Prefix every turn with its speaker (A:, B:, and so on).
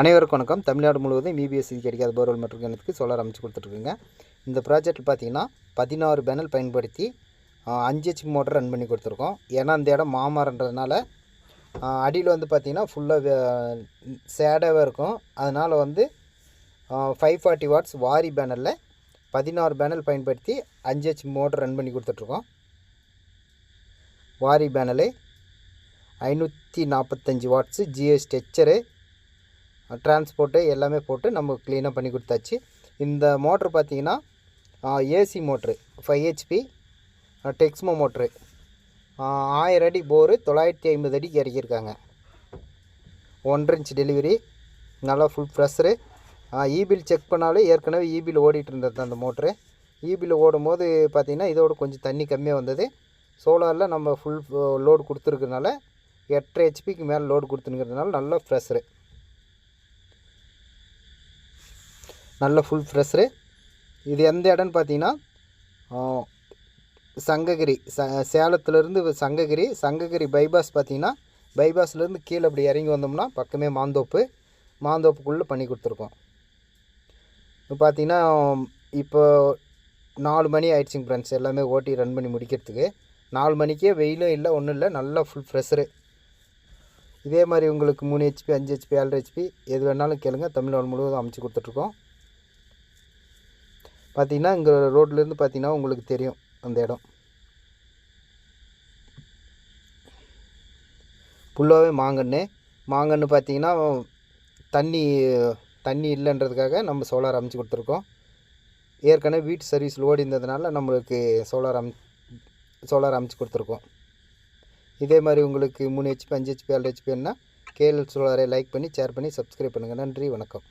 A: அனைவருக்கும் வணக்கம். தமிழ்நாடு முழுவதும் இபிஎஸ்சி கிடைக்காத போர்வெல் மற்றும் கிணத்துக்கு சோலார் அமைச்சு கொடுத்துட்ருக்குங்க. இந்த ப்ராஜெக்ட்டில் பார்த்தீங்கன்னா பதினாறு பேனல் பயன்படுத்தி அஞ்சு ஹெச் மோட்டர் ரன் பண்ணி கொடுத்துருக்கோம். ஏன்னா அந்த இடம் மாமரன்றதுனால அடியில் வந்து பார்த்திங்கன்னா ஃபுல்லாக சேடாகவே இருக்கும். அதனால் வந்து ஃபைவ் ஃபார்ட்டி வாட்ஸ் வாரி பேனலில் பதினாறு பேனல் பயன்படுத்தி அஞ்சு ஹெச் மோட்டர் ரன் பண்ணி கொடுத்துட்ருக்கோம். வாரி பேனலு ஐநூற்றி நாற்பத்தஞ்சு வாட்ஸு ஜிஎஸ் ஸ்ட்ரெச்சரு டிரான்ஸ்போர்ட்டு எல்லாமே போட்டு நம்ம க்ளீனாக பண்ணி கொடுத்தாச்சு. இந்த மோட்ரு பார்த்திங்கன்னா AC motor five HP Texmo motor ஆயிரம் அடி போரு தொள்ளாயிரத்தி ஐம்பது அடிக்கு இறக்கியிருக்காங்க. ஒன்றரை இன்ச் டெலிவரி நல்லா ஃபுல் ப்ரெஷரு இபில் செக் பண்ணாலும் ஏற்கனவே இபில் ஓடிட்டு இருந்தது அந்த மோட்ரு இபில் ஓடும் போது பார்த்திங்கன்னா இதோட கொஞ்சம் தண்ணி கம்மியாக வந்தது. சோலாரில் நம்ம ஃபுல் லோடு கொடுத்துருக்கனால எட்டரை ஹெச்பிக்கு மேலே லோடு கொடுத்துருக்கிறதுனால நல்லா ஃப்ரெஷரு நல்ல ஃபுல் ஃப்ரெஷ்ஷரு இது எந்த இடம்னு பார்த்தீங்கன்னா சங்ககிரி ச சேலத்துலேருந்து சங்ககிரி சங்ககிரி பைபாஸ் பார்த்தீங்கன்னா பைபாஸ்லேருந்து கீழே அப்படி இறங்கி வந்தோம்னா பக்கமே மாந்தோப்பு. மாந்தோப்புக்குள்ளே பண்ணி கொடுத்துருக்கோம். இப்போ பார்த்தீங்கன்னா இப்போ நாலு மணி ஆயிடுச்சுங்க ஃப்ரெண்ட்ஸ் எல்லாமே ஓட்டி ரன் பண்ணி முடிக்கிறதுக்கு. நாலு மணிக்கே வெயிலும் இல்லை ஒன்றும் இல்லை. நல்லா ஃபுல் ஃப்ரெஷ்ஷரு இதே மாதிரி உங்களுக்கு மூணு ஹெச்பி அஞ்சு ஹெச்பி ஏழு ஹெச்பி எது வேணாலும் கேளுங்க. தமிழ்நாடு முழுவதும் அமைச்சு கொடுத்துட்ருக்கோம். பார்த்தீங்கன்னா இங்கே ரோட்லேருந்து பார்த்தீங்கன்னா உங்களுக்கு தெரியும் அந்த இடம். ஃபுல்லாகவே மாங்கன்று மாங்கன்று பார்த்தீங்கன்னா தண்ணி தண்ணி இல்லைன்றதுக்காக நம்ம சோலார் அமைச்சு கொடுத்துருக்கோம். ஏற்கனவே வீட்டு சர்வீஸ் ஓடி இருந்ததுனால நம்மளுக்கு சோலார் அம் சோலார் அமைச்சு கொடுத்துருக்கோம். இதே மாதிரி உங்களுக்கு மூணு ஹெச்பி அஞ்சு ஹெச்பி ஏழு ஹெச்பின்னா கேஎல் சோலாரை லைக் பண்ணி ஷேர் பண்ணி சப்ஸ்கிரைப் பண்ணுங்கள் நன்றி வணக்கம்.